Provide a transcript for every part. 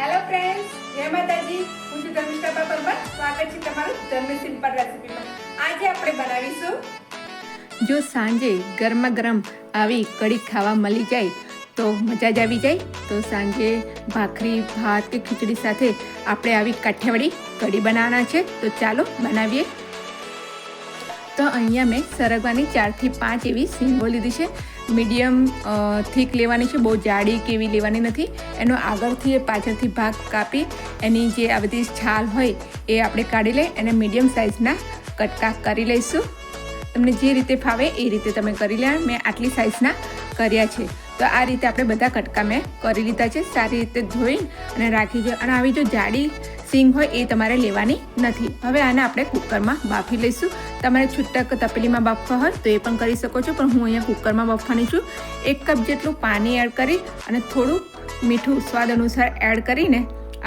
Hello friends જય માતાજી. હું છું ધર્મિષ્ઠા પરમાર સ્વાગત છે તમારું ધર્મ સિમ્પલ રેસિપીમાં. આજે આપણે બનાવીશું જો સાંજે ગરમા ગરમ આવી કઢી ખાવા મળી જાય, તો મજા જ આવી જાય. તો સાંજે ભાખરી, ભાત કે ખીચડી સાથે આપણે આવી કાઠિયાવાડી કઢી બનાવવાના છે. તો ચાલો બનાવીએ. તો અહીંયા મેં સરગવાની ચારથી પાંચ એવી સિંગો લીધી છે. મીડિયમ થીક લેવાની છે, બહુ જાડી કે એવી લેવાની નથી. એનો આગળથી એ પાછળથી ભાગ કાપી, એની જે આ બધી છાલ હોય એ આપણે કાઢી લઈ અને મીડિયમ સાઇઝના કટકા કરી લઈશું. તમને જે રીતે ફાવે એ રીતે તમે કરી લેવા મેં આટલી સાઇઝના કર્યા છે. તો આ રીતે આપણે બધા કટકા મેં કરી લીધા છે, સારી રીતે ધોઈ અને રાખી છે અને આવી જો જાડી સિંગ હોય એ તમારે લેવાની નથી. હવે આને આપણે કુકરમાં બાફી લઈશું. તમારે છૂટક તપેલીમાં બાફવા હોય તો એ પણ કરી શકો છો, પણ હું અહીંયા કુકરમાં બાફવાની છું. એક કપ જેટલું પાણી એડ કરી અને થોડું મીઠું સ્વાદ અનુસાર એડ કરીને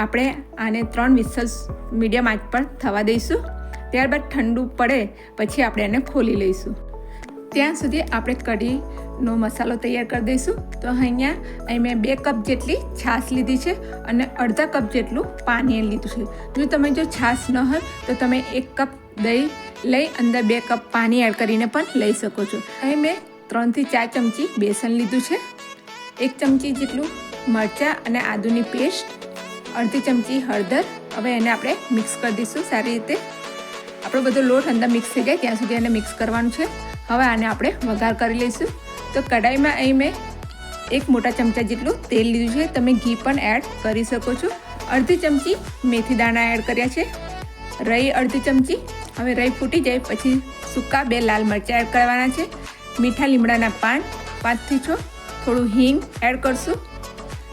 આપણે આને ત્રણ વિસલ્સ મીડિયમ આંચ પર થવા દઈશું. ત્યારબાદ ઠંડુ પડે પછી આપણે એને ખોલી લઈશું. ત્યાં સુધી આપણે કઢીનો મસાલો તૈયાર કરી દઈશું. તો અહીંયા અહીં મેં બે કપ જેટલી છાશ લીધી છે અને અડધા કપ જેટલું પાણી લીધું છે. જો તમે જો છાશ ન હોય તો તમે એક કપ દહીં લઈ અંદર બે કપ પાણી એડ કરીને પણ લઈ શકો છો. અહીં મેં ત્રણથી ચાર ચમચી બેસન લીધું છે. એક ચમચી જેટલું મરચાં અને આદુની પેસ્ટ, અડધી ચમચી હળદર. હવે એને આપણે મિક્સ કરી દઈશું સારી રીતે. આપણો બધો લોટ અંદર મિક્સ થઈ જાય, ત્યાં સુધી એને મિક્સ કરવાનું છે. હવે આને આપણે વઘાર કરી લઈશું. તો કઢાઈમાં અહીં મેં એક મોટા ચમચા જેટલું તેલ લીધું છે. તમે ઘી પણ એડ કરી શકો છો. અડધી ચમચી મેથી દાણા એડ કર્યા છે. રઈ અડધી ચમચી. હવે રઈ ફૂટી જાય પછી સૂકા બે લાલ મરચાં એડ કરવાના છે. મીઠા લીમડાના પાન પાંચથી છ. થોડું હિંગ એડ કરશું.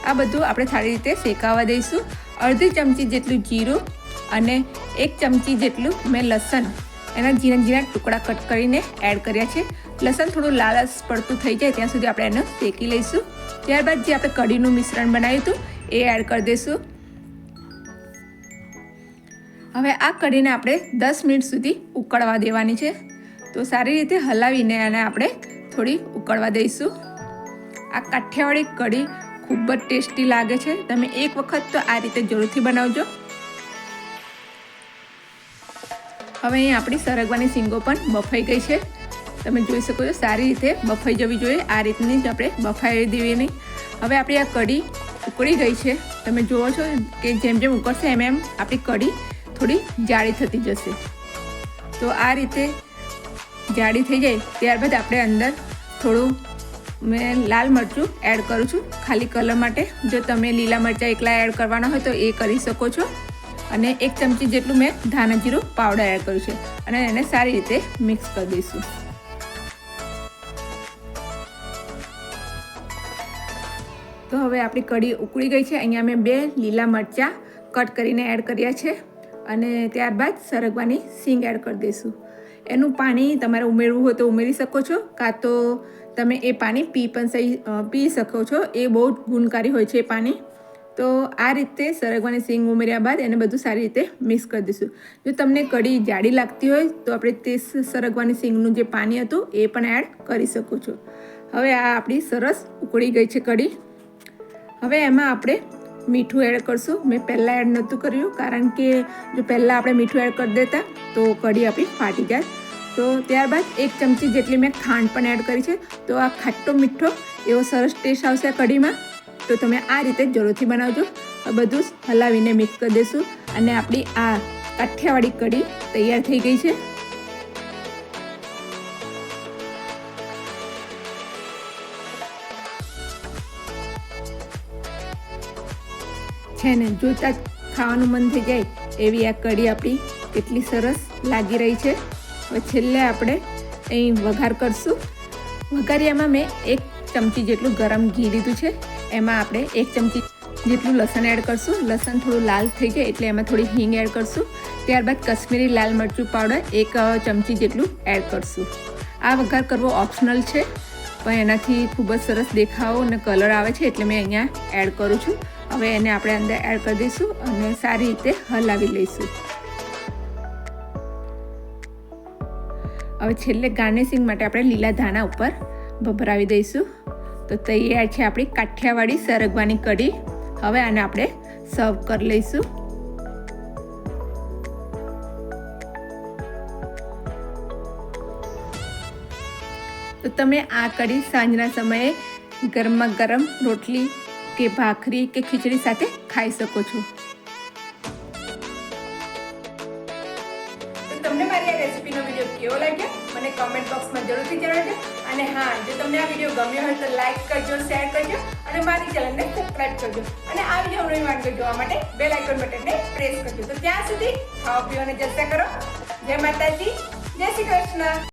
આ બધું આપણે સારી રીતે શેકાવા દઈશું. અડધી ચમચી જેટલું જીરું અને એક ચમચી જેટલું મેં લસણ એના ઝીણા ઝીણા ટુકડા કટ કરીને એડ કર્યા છે. લસણ થોડું લાલચ પડતું થઈ જાય ત્યાં સુધી આપણે એને શેકી લઈશું. ત્યારબાદ જે આપણે કઢીનું મિશ્રણ બનાવ્યું હતું, એ એડ કરી દઈશું. હવે આ કઢીને આપણે દસ મિનિટ સુધી ઉકળવા દેવાની છે. તો સારી રીતે હલાવીને એને આપણે થોડી ઉકળવા દઈશું. આ કાઠિયાવાડી કઢી ખૂબ જ ટેસ્ટી લાગે છે. તમે એક વખત તો આ રીતે જરૂરથી બનાવજો. હવે અહીં આપણી સરગવાની સિંગો પણ બફાઈ ગઈ છે. તમે જોઈ શકો છો, સારી રીતે બફાઈ જવી જોઈએ. આ રીતની જ આપણે બફાઈ દેવી નહીં. હવે આપણી આ કઢી ઉકળી ગઈ છે. તમે જુઓ છો કે જેમ જેમ ઉકળશે એમ એમ આપણી કઢી થોડી જાડી થતી જશે. તો આ રીતે જાડી થઈ જાય ત્યારબાદ આપણે અંદર થોડું મેં લાલ મરચું એડ કરું છું. ખાલી કલર માટે. જો તમે લીલા મરચાં એકલા એડ કરવાના હોય તો એ કરી શકો છો. અને એક ચમચી જેટલું મેં ધાણા જીરું પાવડર એડ કર્યું છે. અને એને સારી રીતે મિક્સ કરી દઈશું. તો હવે આપણી કઢી ઉકળી ગઈ છે. અહીંયા મેં બે લીલા મરચાં કટ કરીને એડ કર્યા છે અને ત્યારબાદ સરગવાની સિંગ એડ કરી દઈશું. એનું પાણી તમારે ઉમેરવું હોય તો ઉમેરી શકો છો, કાં તો તમે એ પાણી પી પણ સહી પી શકો છો. એ બહુ ગુણકારી હોય છે એ પાણી. તો આ રીતે સરગવાની સિંગ ઉમેર્યા બાદ એને બધું સારી રીતે મિક્સ કરી દઈશું. જો તમને કઢી જાડી લાગતી હોય, તો આપણે તે સરગવાની સિંગનું જે પાણી હતું, એ પણ એડ કરી શકો છો. હવે આ આપણી સરસ ઉકળી ગઈ છે કઢી. હવે એમાં આપણે મીઠું એડ કરશું. મેં પહેલાં એડ નહોતું કર્યું, કારણ કે જો પહેલાં આપણે મીઠું એડ કરી દેતા, તો કઢી આપણી ફાટી જાય. તો ત્યારબાદ એક ચમચી જેટલી મેં ખાંડ પણ એડ કરી છે. તો આ ખાટો મીઠો એવો સરસ ટેસ્ટ આવશે કઢીમાં. તો તમે આ રીતે જરૂરથી બનાવજો. બધું હલાવીને મિક્સ કરી દઈશું અને આપણી આ કાઠિયાવાડી કઢી તૈયાર થઈ ગઈ છે. છે ને જોતા જ ખાવાનું મન થઈ જાય એવી આ કઢી આપણી કેટલી સરસ લાગી રહી છે. હવે છેલ્લે આપણે અહીં વઘાર કરશું. વઘારિયામાં મેં એક ચમચી જેટલું ગરમ ઘી લીધું છે. એમાં આપણે એક ચમચી જેટલું લસણ એડ કરશું. લસણ થોડું લાલ થઈ જાય એટલે એમાં થોડી હિંગ એડ કરશું. ત્યારબાદ કશ્મીરી લાલ મરચું પાવડર એક ચમચી જેટલું એડ કરશું. આ વઘાર કરવો ઓપ્શનલ છે. પણ એનાથી ખૂબ જ સરસ દેખાવો અને કલર આવે છે એટલે મેં અહીંયા એડ કરું છું. હવે એને આપણે અંદર એડ કરી દઈશું અને સારી રીતે હલાવી લઈશું. હવે છેલ્લે ગાર્નિશિંગ માટે આપણે લીલા ધાણા ઉપર ભભરાવી દઈશું. તો તૈયાર છે આપણી કાઠિયાવાડી સરગવાની કઢી. હવે આને આપણે સર્વ કરી લઈશું. તો તમે આ કઢી સાંજના સમયે ગરમા ગરમ રોટલી કે ભાખરી કે ખીચડી સાથે ખાઈ શકો છો. તમને મારી આ રેસીપીનો વીડિયો કેવો લાગ્યો? મને કમેન્ટ બોક્સમાં જરૂરથી જણાવજો. અને હા, જો તમને આ વીડિયો ગમ્યો હોય તો લાઇક કરજો શેર કરજો અને મારી ચેનલને સબસ્ક્રાઈબ કરજો. અને આ વીડિયો નવી વાનગીઓ જોવા માટે બેલ આઇકોન બટનને પ્રેસ કરજો. તો ત્યાં સુધી ખાઓ, પીઓ અને જલસા કરો. જય માતાજી, જય શ્રી કૃષ્ણ.